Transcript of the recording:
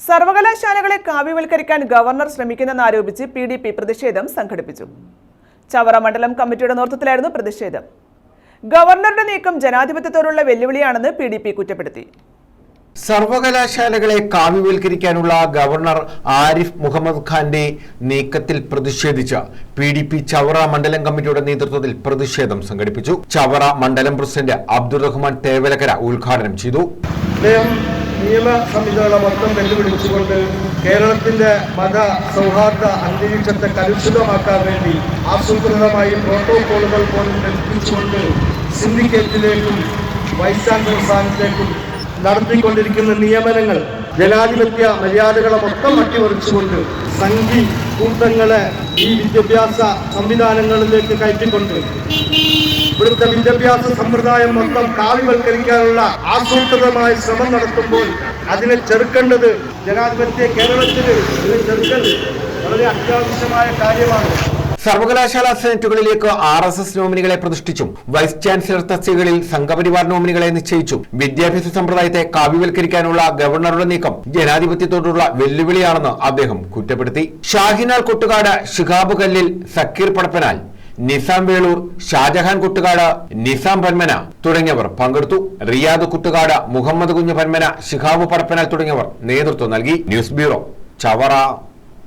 സർവകലാശാലകളെ കാവ്യവൽക്കരിക്കാൻ ഗവർണർ ശ്രമിക്കുന്നെന്നാരോപിച്ച് P D P പ്രതിഷേധം സംഘടിപ്പിച്ചു. ചവറ മണ്ഡലം കമ്മിറ്റിയുടെ നേതൃത്വത്തിലായിരുന്നു പ്രതിഷേധം. ഗവർണറുടെ നീക്കം ജനാധിപത്യത്തോടുള്ള വെല്ലുവിളിയാണെന്ന് പി ഡി പി കുറ്റപ്പെടുത്തി. സർവകലാശാലകളെ കാവ്യവൽക്കരിക്കാനുള്ള ഗവർണർ ആരിഫ് മുഹമ്മദ് ഖാന്റെ നീക്കത്തിൽ പ്രതിഷേധിച്ച പി ഡി പി ചവറ മണ്ഡലം കമ്മിറ്റിയുടെ നേതൃത്വത്തിൽ പ്രതിഷേധം സംഘടിപ്പിച്ചു. ചവറ മണ്ഡലം പ്രസിഡന്റ് അബ്ദുറഹ്മാൻ തേവലക്കര ഉദ്ഘാടനം ചെയ്തു. അദ്ദേഹം നിയമ സംവിധാന മൊത്തം വെല്ലുവിളിച്ചുകൊണ്ട് കേരളത്തിന്റെ മത സൗഹാർദ്ദ അന്തരീക്ഷത്തെ കലുഷിതമാക്കാൻ വേണ്ടി ആസൂത്രിതമായി പ്രോട്ടോകോളുകൾ പോലും ലഭിപ്പിച്ചുകൊണ്ട് സിൻഡിക്കേറ്റിലേക്കും വൈസ് ചാൻസലർ സ്ഥാനത്തേക്കും നടത്തിക്കൊണ്ടിരിക്കുന്ന നിയമനങ്ങൾ ജനാധിപത്യ മര്യാദകളെ മൊത്തം അട്ടിമറിച്ചുകൊണ്ട് സംഘി കൂട്ടങ്ങളെ ഈ വിദ്യാഭ്യാസ സംവിധാനങ്ങളിലേക്ക് കയറ്റിക്കൊണ്ട് ഇവിടുത്തെ വിദ്യാഭ്യാസ സമ്പ്രദായം മൊത്തം കാവ്യവൽക്കരിക്കാനുള്ള ആസൂത്രിതമായ ശ്രമം നടത്തുമ്പോൾ അതിനെ ചെറുക്കേണ്ടത് ജനാധിപത്യ കേരളത്തിൽ ചെറുക്കൽ വളരെ അത്യാവശ്യമായ കാര്യമാണ്. സർവകലാശാല സെനറ്റുകളിലേക്ക് ആർ എസ് എസ് നോമിനികളെ പ്രതിഷ്ഠിച്ചും വൈസ് ചാൻസലർ തസ്തികകളിൽ സംഘപരിവാർ നോമിനികളെ നിശ്ചയിച്ചും വിദ്യാഭ്യാസ സമ്പ്രദായത്തെ കാവ്യവൽക്കരിക്കാനുള്ള ഗവർണറുടെ നീക്കം ജനാധിപത്യത്തോടുള്ള വെല്ലുവിളിയാണെന്ന് അദ്ദേഹം കുറ്റപ്പെടുത്തി. ഷാഹിനാൽ കൊട്ടുകാട് ഷിഹാബ് കല്ലിൽ സക്കീർ പടപ്പനാൽ നിസാം വേളൂർ ഷാജഹാൻ കുട്ടുകാട് നിസാം പന്മന തുടങ്ങിയവർ പങ്കെടുത്തു. റിയാദ് കുട്ടുകാട് മുഹമ്മദ് കുഞ്ഞു പന്മന ഷിഹാബ് പടപ്പനാൽ തുടങ്ങിയവർ നേതൃത്വം നൽകി. News bureau Chavara.